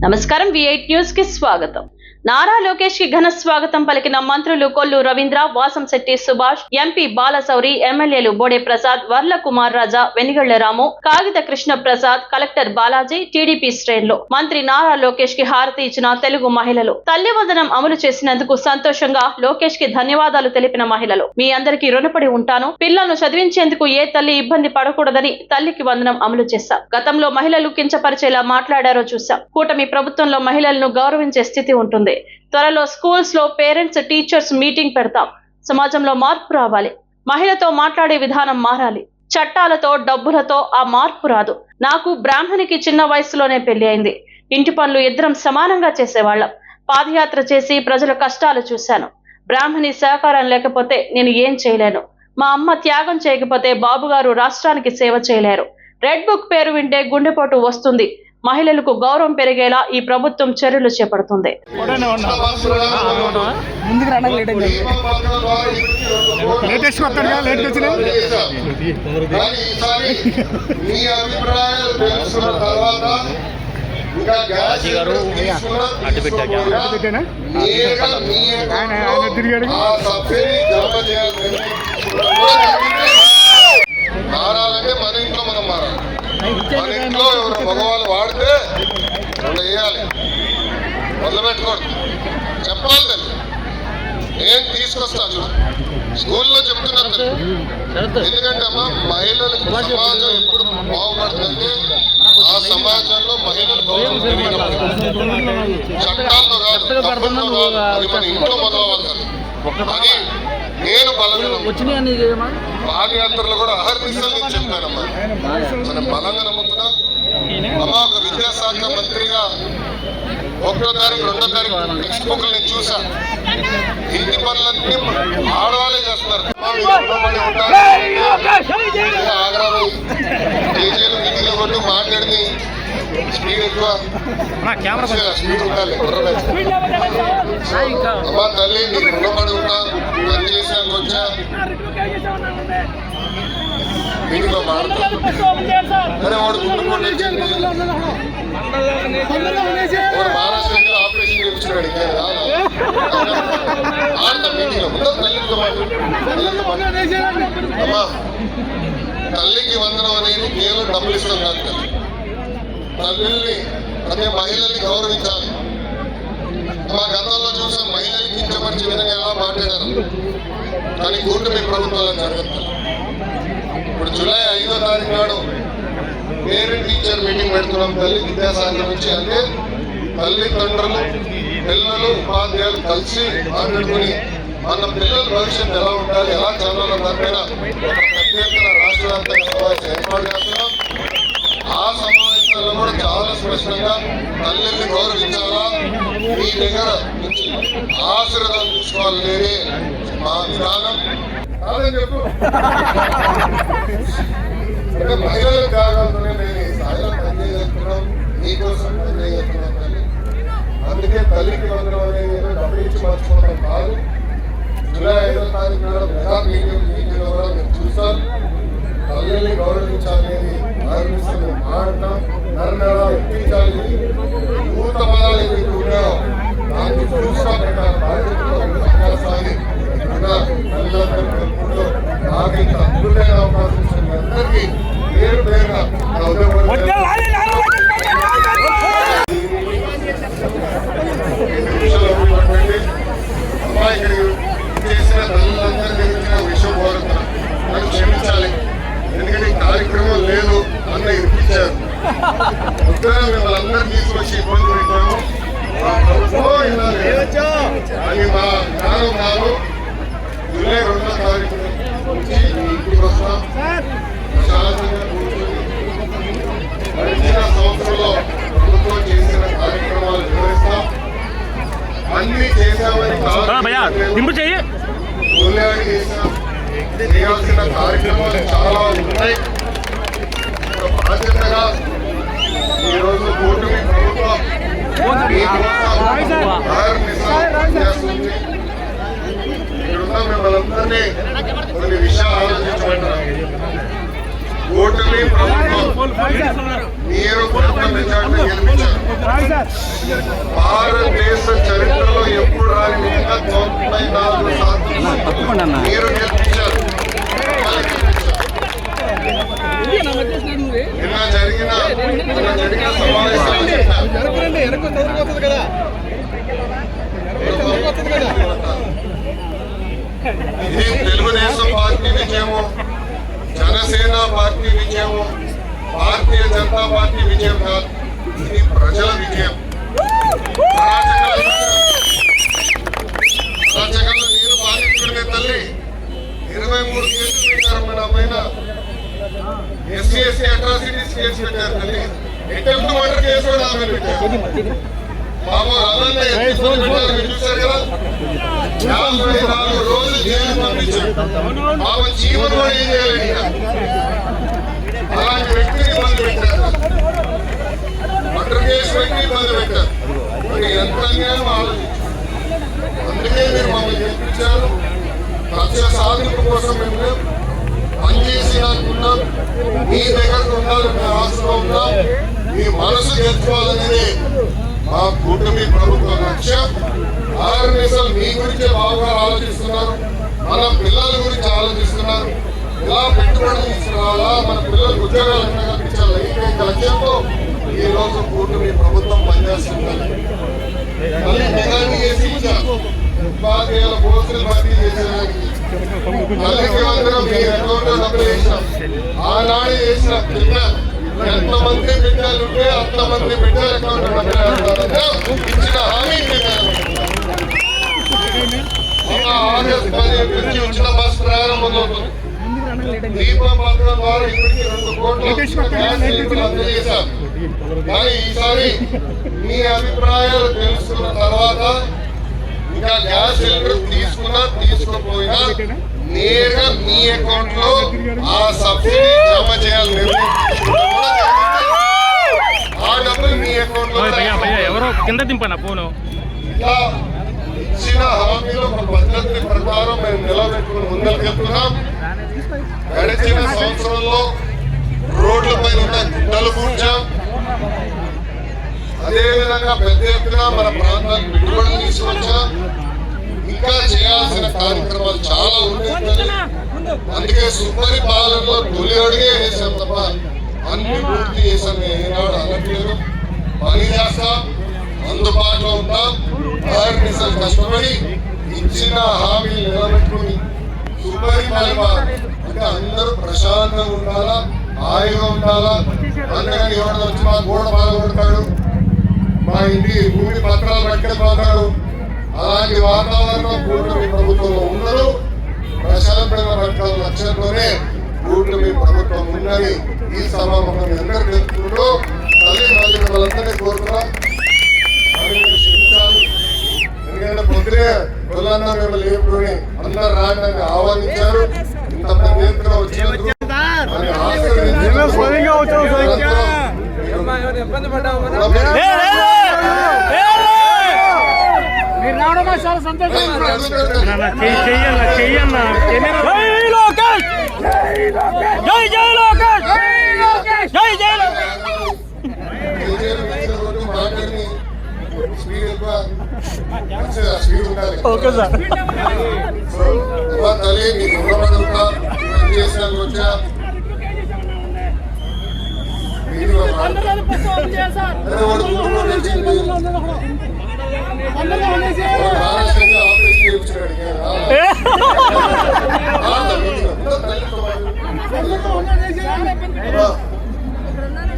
నమస్కారం వి eight news కి స్వాగతం నారా లోకేష్కి ఘన స్వాగతం పలికిన మంత్రులు కొల్లు రవీంద్ర వాసంశెట్టి సుభాష్ ఎంపీ బాలశౌరి ఎమ్మెల్యేలు బోడే ప్రసాద్ వర్ల కుమార్ రాజా వెనిగళ్ళ రాము కాగిత కృష్ణ ప్రసాద్ కలెక్టర్ బాలాజీ టీడీపీ శ్రేణులు. మంత్రి నారా లోకేష్కి హారతి ఇచ్చిన తెలుగు మహిళలు. తల్లి వందనం అమలు చేసినందుకు సంతోషంగా లోకేష్కి ధన్యవాదాలు తెలిపిన మహిళలు. మీ అందరికీ రుణపడి ఉంటాను. పిల్లలను చదివించేందుకు ఏ తల్లి ఇబ్బంది పడకూడదని తల్లికి వందనం అమలు చేశాం. గతంలో మహిళలు కించపరిచేలా మాట్లాడారో చూశాం. కూటమి ప్రభుత్వంలో మహిళలను గౌరవించే స్థితి ఉంటుంది. త్వరలో స్కూల్స్లో పేరెంట్స్ టీచర్స్ మీటింగ్ పెడతాం. సమాజంలో మార్పు రావాలి. మహిళతో మాట్లాడే విధానం మారాలి. చట్టాలతో డబ్బులతో ఆ మార్పు రాదు. నాకు బ్రాహ్మణికి చిన్న వయసులోనే పెళ్ళి అయింది. ఇంటి పనులు ఇద్దరం సమానంగా చేసేవాళ్ళం. పాదయాత్ర చేసి ప్రజల కష్టాలు చూశాను. బ్రాహ్మణి సహకారం లేకపోతే నేను ఏం చేయలేను. మా అమ్మ త్యాగం చేయకపోతే బాబుగారు రాష్ట్రానికి సేవ చేయలేరు. రెడ్ బుక్ పేరు వింటే గుండెపోటు వస్తుంది. మహిళలకు గౌరవం పెరిగేలా ఈ ప్రభుత్వం చర్యలు చేపడుతుంది. పెట్టానా మారాలంటే మన ఇంట్లో మనం మారాలి. మన ఇంట్లో ఎవరు మగవాళ్ళు వాడితే రెండు వేయాలి. వదిలిపెట్టకూడదు చెప్పాలి తల్లి నేను తీసుకొస్తాను. చూడు స్కూల్లో చెప్తున్నాను తల్లి ఎందుకంటే అమ్మా మహిళలకు సమాజం ఎప్పుడు బాగుపడుతుందంటే ఆ సమాజంలో మహిళలు చట్టాల్లో కాదు తప్పుల్లో కాదు. అది మన ఇంట్లో మొదలవ్వాలి. అది నేను బలంగా పాదయాత్రలు కూడా అహర్నిశలు నేను చెప్పానమ్మా. మనం బలంగా నమ్ముతున్నాం అమ్మా ఒక విద్యాశాఖ మంత్రిగా ఒకటో తారీఖు రెండో తారీఖు టెక్స్ట్ బుక్లు నేను చూసా. ఇంటి పనులన్నీ ఆడవాళ్ళే చేస్తున్నారు. ఆగ్రహం కేజీలు గిన్నెలు కొట్టు మాట్లాడింది. స్పీడ్ ఎక్కువ స్పీడ్ ఉండాలి అమ్మా తల్లి నీకు రుణపడి ఉంటా పని చేసాక వచ్చా? వీటిలో మారుతా అరే వాడు గుండెపోటు వచ్చింది వాడు మహారాష్ట్రలో ఆపరేషన్ చేయించుకున్నాడు ఆడతా మీటింగ్ ఉందా తల్లితో మాట్లాడు. అమ్మా తల్లికి వందనం అనేది కేవలం డబ్బులు ఇస్తాం కాదు. ప్రజల్ని ప్రతి మహిళల్ని గౌరవించాలి. మా గతంలో చూసాం మహిళల్ని కించపరిచే విధంగా ఎలా మాట్లాడారు కానీ కూటమి ప్రభుత్వాలు జరుగుతుంది ఇప్పుడు జూలై ఐదో తారీఖు నాడు పేరెంట్ టీచర్ మీటింగ్ పెడుతున్నాం తల్లి విద్యాశాఖ నుంచి. అంటే తల్లిదండ్రులు పిల్లలు ఉపాధ్యాయులు కలిసి మాట్లాడుకుని మన పిల్లల భవిష్యత్తు ఎలా ఉండాలి ఎలా చదవాలన్న దాని మీద ఒక పెద్ద ఎత్తున రాష్ట్ర వ్యాప్తంగా సమావేశం ఏర్పాటు చేస్తున్నాం. చాలా తల్లిని గౌరవించాలా? మీ దగ్గర నుంచి ఆశీర్వాదం తీసుకోవాలనేది మా విధానం. కాదని చెప్పు. అంటే మహిళల త్యాగాలతోనే మేము ఈ స్థాయిలో పనిచేస్తున్నాం. మీకోసం పనిచేస్తున్నాం తల్లి అందుకే తల్లికి వందనం అనేది డబ్బు ఇచ్చి మర్చిపోవడం కాదు. మిమ్మల్ని కొన్ని విషయాలు ఆలోచించమంటారు ప్రభుత్వం. మీరు మెజార్టీ గెలిపించారు. భారతదేశ చరిత్రలో ఎప్పుడు రాని విధంగా తొంభై నాలుగు శాతం మీరు గెలిపించారు. నిన్న జరిగిన నిన్న జరిగిన సమావేశాలు చెప్పారు. ఇది తెలుగుదేశం పార్టీ విజయము జనసేన పార్టీ విజయము భారతీయ జనతా పార్టీ విజయం కాదు ఇది ప్రజల విజయం. అరాచకాల నేను బాధితుడినే తల్లి. ఇరవై మూడు కేసులు పెట్టారు మన పైన ఎస్సీ ఎస్సీ అట్రాసిటీస్ కేసు పెట్టారు తల్లి. అటెంప్ట్ మర్డర్ కేసు కూడా ఆమె పెట్టారు. బాబు అదంతా మీరు చూశారు కదా? యాభై నాలుగు రోజులు జైలు పంపించారు. బాబు జీవనం కూడా ఏం చేయాలి ఇంకా? అలాంటి వ్యక్తిని ఇబ్బంది పెట్టారు. మర్డర్ కేసు పెట్టి ఇబ్బంది పెట్టారు. మరి ఎంత అన్యాయం ఆలోచించారు అందుకే మీరు మమ్మల్ని గెలిపించారు. లక్ష్య సాధింపు కోసం మేము లేం. పనిచేసి అనుకున్నాం మీ దగ్గర ఉండాలి మీ ఆశలో ఉన్నాం. మీ మనసు గెలుచుకోవాలనేది మా కూటమి ప్రభుత్వ లక్ష్యం ఆర్ఎన్ఎస్ఎల్ మీ గురించే బాగా ఆలోచిస్తున్నారు. మన పిల్లల గురించి ఆలోచిస్తున్నారు. ఎలా పెట్టుబడులు తీసుకురావాలా? మన పిల్లలకు ఉద్యోగాలు ఎట్లా కల్పించాలి? ఏకైక లక్ష్యంతో ఈరోజు కూటమి ప్రభుత్వం పనిచేస్తుంది. మళ్ళీ నిజాన్ని చేసి ఇచ్చారు ఉపాధ్యాయుల పోస్టులు భర్తీ చేసేదానికి. మళ్ళీ మీ అకౌంట్లో డబ్బులు వేసినాం. ఆనాడు వేసిన పిల్లలు ఎంతమంది బిడ్డలు ఉంటే అంతమంది బిడ్డల అకౌంట్ ఇచ్చిన హామీ ఆగస్ట్ పదిహేను నుంచి ఉచిత బస్ ప్రారంభమవుతుంది. దీపం పథకం ద్వారా ఇప్పటికి రెండు కోట్ల అందజేశాం కానీ ఈసారి మీ అభిప్రాయాలు తెలుసుకున్న తర్వాత ఇంకా గ్యాస్ సిలిండర్ తీసుకున్నా తీసుకోపోయినా నేరుగా మీ అకౌంట్లో ఆ సబ్సిడీ జమ చేయాలి నిర్ణయం తీసుకోవడం కూడా జరిగింది. ఆ డబ్బులు మీ అకౌంట్లో భయ్యా భయ్యా ఎవరో కింద దింపనా ఫోను. ఇచ్చిన హామీలు ఒక పద్ధతి ప్రకారం మేము నిలబెట్టుకుని ముందరికెళ్తున్నాం గడిచిన సంవత్సరంలో రోడ్లపై ఉన్న గుడ్డలు పూడ్చాం అదేవిధంగా పెద్ద ఎత్తున మన ప్రాంతానికి పెట్టుబడులు తీసుకొచ్చాం. ఇంకా చేయాల్సిన కార్యక్రమాలు చాలా ఉంటాయి అందుకే సుపరిపాలనలో తొలి అడిగే వేసాం తప్ప అన్ని పూర్తి చేసాం ఏనాడు అనట్లేదు. పని చేస్తాం. అందుబాటులో ఉంటాం. ఆర్ఎన్ఎస్ఎల్ కష్టపడి ఇచ్చిన హామీలు నిలబెట్టుకుని సుపరిపాలన అంటే అందరూ ప్రశాంతంగా ఉండాలా? హాయిగా ఉండాలా? అందుకని ఎవరైనా వచ్చి మా గోడ బాగుపడతాడు మా ఇంటి భూమి పత్రాలు పట్టుకెళ్ళిపోతాడు అలాంటి వాతావరణం కూటమి ప్రభుత్వంలో ఉండరు ప్రశాంతంగా పట్టడం లక్ష్యంతోనే కూటమి ప్రభుత్వం ఉన్నది ఈ సభాముఖం అందరూ తెలుసుకుంటూ తల్లి తల్లి వాళ్ళందరినీ కోరుతున్నాం. పొద్దునే పిల్లలందరూ మిమ్మల్ని లేపుకొని అందరు రావడానికి ఆహ్వానించారు ఇంత పెద్ద ఎత్తున వచ్చినందుకు చెయ్యన్నా జై లోకేష్! జై జై లోకేష్! జై జై ఓకే సార్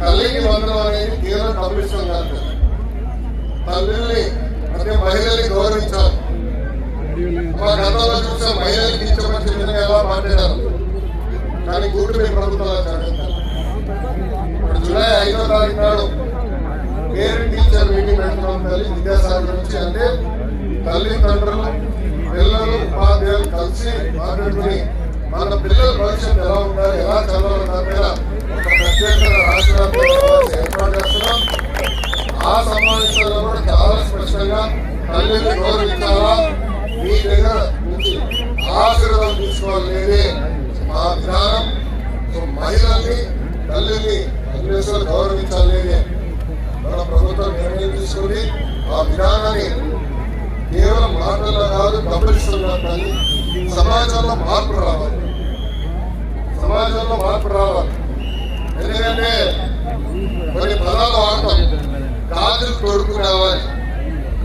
తల్లికి వందనం అనేది కేవలం పంపించడం కాదు. తల్లిని అంటే మహిళల్ని గౌరవించాలి. మా గతంలో చూసే మహిళలకు కించపరిచే విధంగా ఎలా మాట్లాడారు? కానీ కూటమి ప్రభుత్వాలు జరగదు జూలై ఐదో తారీఖు నాడు పేరెంట్ టీచర్ మీటింగ్ పెడుతున్నాం తల్లి విద్యాసాగర్ నుంచి అంటే తల్లిదండ్రులు పిల్లలు ఉపాధ్యాయులు కలిసి మాట్లాడుకుని మన పిల్లల భవిష్యత్తు ఎలా ఉండాలి ఎలా చదవాలి దాని మీద ప్రత్యేక ఏర్పాటు చేస్తున్నాం ఆ సమావేశంలో కూడా చాలా స్పష్టంగా తల్లిని గౌరవించాలా మీ దగ్గర నుంచి ఆశీర్వాదం తీసుకోవాలనేది మా విధానం మహిళల్ని తల్లిని గౌరవించాలనేది మన ప్రభుత్వం నిర్ణయం తీసుకుంది ఆ విధానాన్ని కేవలం మాటల్లో కాదు గమనిస్తున్నారు కానీ సమాజంలో మార్పు రావాలి. సమాజంలో మార్పు రావాలి. ఎందుకంటే కొన్ని పదాలు వాడతాం. గాజులు తోడుకునేవా అని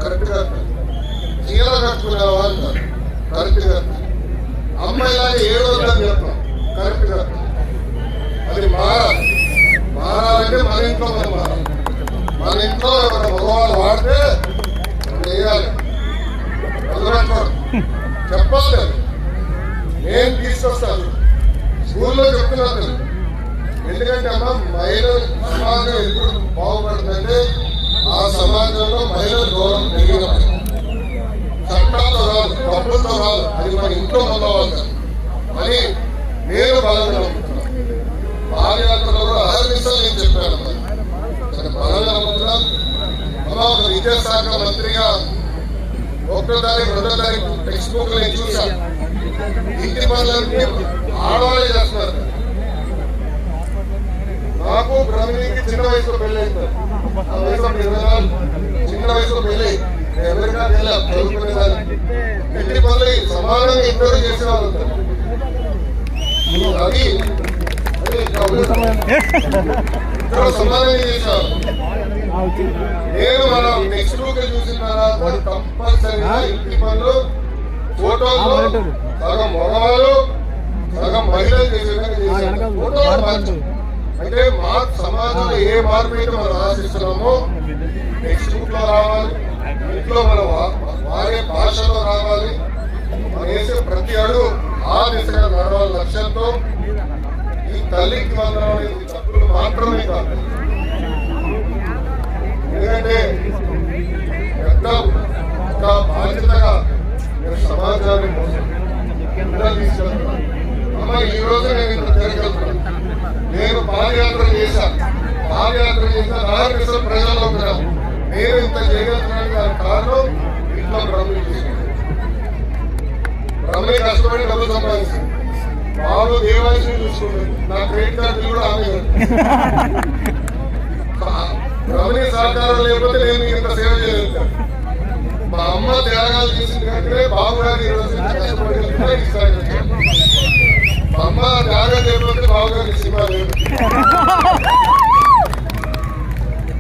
కరెక్ట్గా చీర కట్టుకునేవా అంటారు. కరెక్ట్ సమాజంలో మహిళల గౌరవం పెరిగినప్పుడు చట్టాలతో రాదు డబ్బులతో రాదు అది మన ఇంట్లో మొదలవాలి అని నేను బలంగా నమ్ముతున్నాను పాదయాత్రలో కూడా అహర్నిశలు నేను చెప్పాను అమ్మా. నేను ఒక విద్యాశాఖ మంత్రిగా ఒకటో తారీఖు రెండో తారీఖు టెక్స్ట్ బుక్ నేను చూశాను ఇంటి పనులన్నీ ఆడవాళ్ళే చేస్తున్నారు నాకు బ్రహ్మణికి చిన్న వయసులో పెళ్ళి అయింది ఆ వయసులో ఇరవై నాలుగు చిన్న వయసులో పెళ్ళి నేను అమెరికా వెళ్ళా చదువుకునేదాన్ని ఇంటి పనులు సమానంగా ఇద్దరు చేసేవాళ్ళు అది అది ఇద్దరు నేను మనం నెక్స్ట్ బుక్ చూసిన తర్వాత తప్పనిసరిగా ఇంటి పనులు ఫోటోలు సగం మగవాళ్ళు సగం మహిళలు చేసే విధంగా చేశారు ఫోటోలు మార్చు అంటే మా సమాజంలో ఏ మార్పు అయితే మనం ఆశిస్తున్నామో నెక్స్ట్ బుక్లో రావాలి ఇంట్లో మన వాడే భాషలో రావాలి. మనం వేసే ప్రతి అడుగు ఆ దిశగా నడవాలి లక్ష్యంతో. ఈ తల్లికి వందనం అనేది తప్పులు మాత్రమే కాదు ఎందుకంటే పెద్ద ఒక బాధ్యతగా నేను సమాజాన్ని మోసం పిల్లలు తీసుకెళ్తున్నాను అమ్మ ఈ రోజు నేను ఇంత తిరగలుగుతున్నాను నేను పాదయాత్ర చేశాను పాదయాత్ర చేసిన నాలుగు ప్రజల్లో ఉన్నాను నేను ఇంత చేయగలుగుతున్నాను దానికి కారణం ఇంట్లో బ్రహ్మని చేశాను బ్రహ్మని కష్టపడి డబ్బులు సంపాదించింది బాబు దేవాలయం చూసుకుంటుంది నా క్రెడిట్ కార్డు కూడా ఆమె రమణి సహకారం లేకపోతే నేను ఇంత సేవ చేయలేదు మా అమ్మ త్యాగాలు చేసిన కంటే బాబు గారు ఈరోజు కష్టపడి మా అమ్మ త్యాగం లేకపోతే బాబు గారి సినిమా లేదు